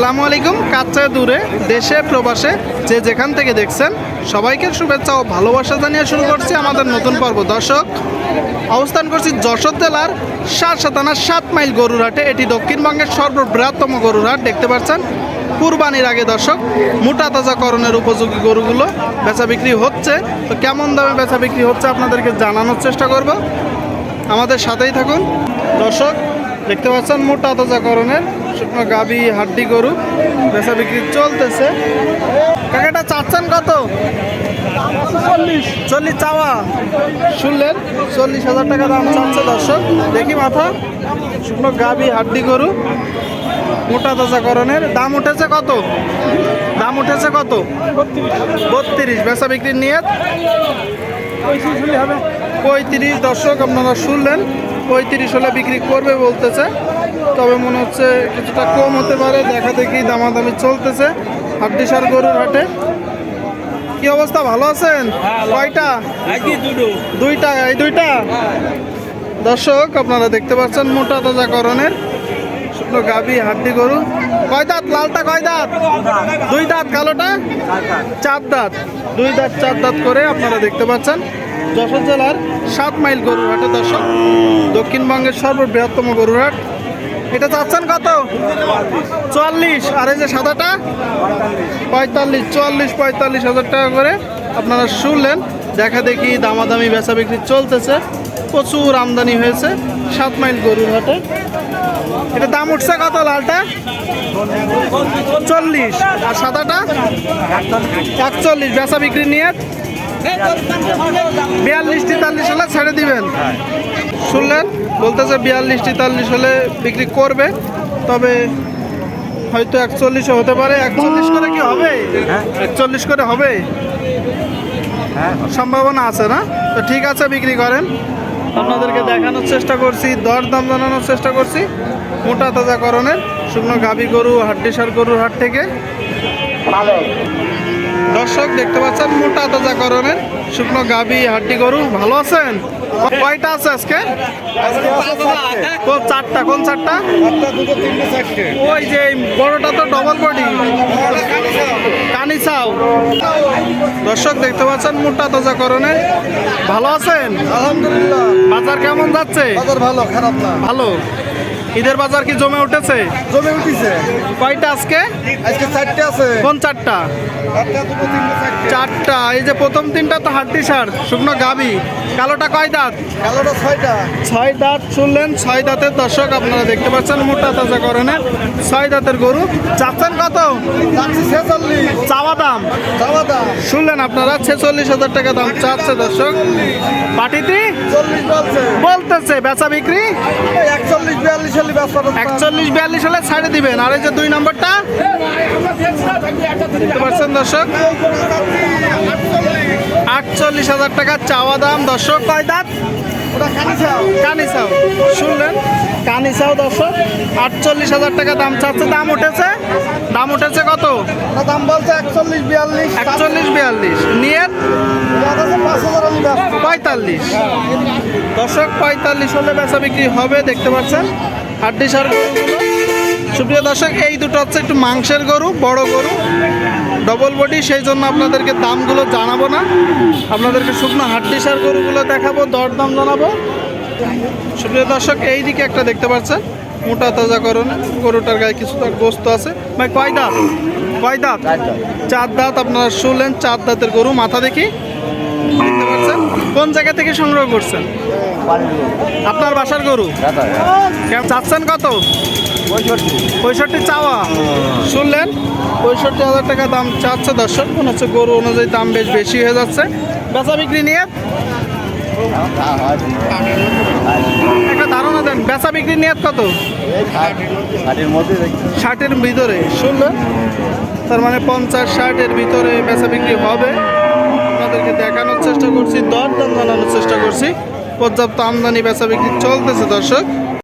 আসসালামু আলাইকুম। কাছে দূরে, দেশে, প্রবাসে যে যেখান থেকে দেখছেন, সবাইকে শুভেচ্ছা ও ভালোবাসা জানিয়ে শুরু করছি আমাদের নতুন পর্ব। দর্শক, অবস্থান করছি যশোর জেলার সাত সাতানা সাত মাইল গরুরহাটে। এটি দক্ষিণবঙ্গের সর্ববৃহত্তম গরুরহাট, দেখতে পাচ্ছেন? কুরবানির আগে দর্শক, মোটা তাজাকরণের উপযোগী গরুগুলো বেচা বিক্রি হচ্ছে। তো কেমন দামে বেচা বিক্রি হচ্ছে আপনাদেরকে জানানোর চেষ্টা করব। আমাদের সাথেই থাকুন। দর্শক দেখতে পাচ্ছেন মোটা তাজাকরণের শুকনো গাবি হাড্ডি গরু বেচা বিক্রি চলতেছে। কাকাটা চাচ্ছেন কত? চল্লিশ। চল্লিশ চাওয়া। শুনলেন চল্লিশ হাজার টাকা দাম চাচ্ছে দর্শক। দেখি মাথা। শুকনো গাবি হাড্ডি গরু মোটা তাজাকরণের। দাম উঠেছে কত? দাম উঠেছে কত? বত্রিশ। বেচা বিক্রির নিয়ে পঁয়ত্রিশ দর্শক আপনারা শুনলেন। পঁয়ত্রিশ হলে বিক্রি করবে বলতেছে। তবে মনে হচ্ছে কিছুটা কম হতে পারে দেখা দেখি দামাদামি চলতেছে হাড্ডিসার গরুর হাটে। কি অবস্থা ভালো আছেন? কয়টা? দুইটা এই দুইটা? দর্শক আপনারা দেখতে পাচ্ছেন মোটা তাজাকরণের শুকনো গাবি হাড্ডি গরু। কয় দাঁত? লালটা কয় দাঁত? দুই দাঁত কালোটা? চার দাঁত। দুই দাঁত চার দাঁত করে আপনারা দেখতে পাচ্ছেন। যশোর জেলার সাত মাইল গরুর হাটে দর্শক। দক্ষিণবঙ্গের সর্ববৃহত্তম গরুর হাট এটা চাচ্ছেন কত? চুয়াল্লিশ। আর এই যে সাদাটা? পঁয়তাল্লিশ, চুয়াল্লিশ, পঁয়তাল্লিশ হাজার টাকা করে আপনারা শুনলেন। দেখা দেখি দামাদামি, বেচা বিক্রি চলতেছে। প্রচুর আমদানি হয়েছে সাত মাইল গরুর হাটে এটা দাম উঠছে কত লালটা? চল্লিশ। আর সাদাটা? একচল্লিশ। বেচা বিক্রি নিয়ে বিয়াল্লিশ তেতাল্লিশ হলে ছেড়ে দিবেন। শুনলেন? বলতেছে বিয়াল্লিশ তেতাল্লিশ হলে বিক্রি করবে তবে হয়তো একচল্লিশও হতে পারে। একচল্লিশ করে কি হবে? একচল্লিশ করে হবে? সম্ভাবনা আছে না? তো ঠিক আছে বিক্রি করেন। আপনাদেরকে দেখানোর চেষ্টা করছি দর দাম জানানোর চেষ্টা করছি মোটা তাজাকরণের শুকনো গাবি গরু হাড্ডিসার গরুর হাট থেকে। দর্শক দেখতে পাচ্ছেন মোটা তাজাকরণের শুকনো গাবি হাড্ডি গরু। ভালো আছেন? কয়টা আছে আজকে? কোন চারটা কোন চারটা? ওই যে বড়টা তো ডবল বডি কানি চাও দর্শক দেখতে পাচ্ছেন মোটা তাজা করণে ভালো আছেন? আলহামদুলিল্লাহ। বাজার কেমন যাচ্ছে? বাজার ভালো খারাপ না। ভালো। ঈদের বাজার কি জমে উঠেছে? জমে উঠেছে। কয়টা আজকে? আজকে চারটে আছে। কোন চারটা? চারটে এই যে প্রথম তিনটা তো হাড্ডি সার শুকনো গাবি। কালোটা কয় দাঁত? কালোটা ছয়টা। ছয় দাঁত শুনলেন ছয় দাঁতের দর্শক আপনারা দেখতে পাচ্ছেন মোটা তাজা করণের ছয় দাঁতের গরু। চাচ্ছেন কত? চাওয়া দাম? চাওয়া দাম। শুনলেন আপনারা ছেচল্লিশ হাজার টাকা দাম চাচ্ছে দর্শক। পাটিতে বলতেছে বেচা বিক্রি? একচল্লিশ বিয়াল্লিশ একচল্লিশ বিয়াল্লিশ হলে ছাড়ে দিবেন। আর এই যে দুই নম্বরটা দেখতে পাচ্ছেন দর্শক? আটচল্লিশ হাজার টাকা চাওয়া দাম। দর্শক কয় দাঁত? কানিসাও। শুনলেন? কানিসাও দর্শক আটচল্লিশ হাজার টাকা দাম চাচ্ছে। দাম উঠেছে? দাম উঠেছে কত? ওটা দাম বলছে একচল্লিশ বিয়াল্লিশ। একচল্লিশ বিয়াল্লিশ। নিয়ে পঁয়তাল্লিশ। দর্শক পঁয়তাল্লিশ হলে বেচা বিক্রি হবে দেখতে পাচ্ছেন? হাড্ডি সার গরুগুলো সুপ্রিয় দর্শক এই দুটো হচ্ছে একটু মাংসের গরু বড় গরু ডবল বডি সেই জন্য আপনাদেরকে দামগুলো জানাব না। আপনাদেরকে শুকনো হাড্ডি সার গরুগুলো দেখাবো দরদাম জানাব। সুপ্রিয় দর্শক এই দিকে একটা দেখতে পাচ্ছেন মোটা তাজা করুন গরুটার গায়ে কিছু কিছুটা গোস্ত আছে। ভাই কয় দাঁত? কয় দাঁত। চার দাঁত আপনারা শুনলেন চার দাঁতের গরু মাথা দেখি। দেখতে পাচ্ছেন? কোন জায়গা থেকে সংগ্রহ করছেন? আপনার বাসার গরু? চাচ্ছেন কত? পঁয়ষট্টি চাওয়া? শুনলেন? পঁয়ষট্টি হাজার টাকা দাম চাচ্ছে দর্শক। মনে হচ্ছে গরু অনুযায়ী দাম বেশ বেশি হয়ে যাচ্ছে। বেচা বিক্রি নিয়ে? একটা ধারণা দেন, বেচা বিক্রি নিয়ে কত? ষাটের ভিতরে। শুনলেন? তার মানে পঞ্চাশ, ষাটের ভিতরে বেচা বিক্রি হবে। আপনাদেরকে দেখানোর চেষ্টা করছি দর দাম জানানোর চেষ্টা করছি। পর্যাপ্ত আমদানি বেচা বিক্রি চলতেছে, দর্শক।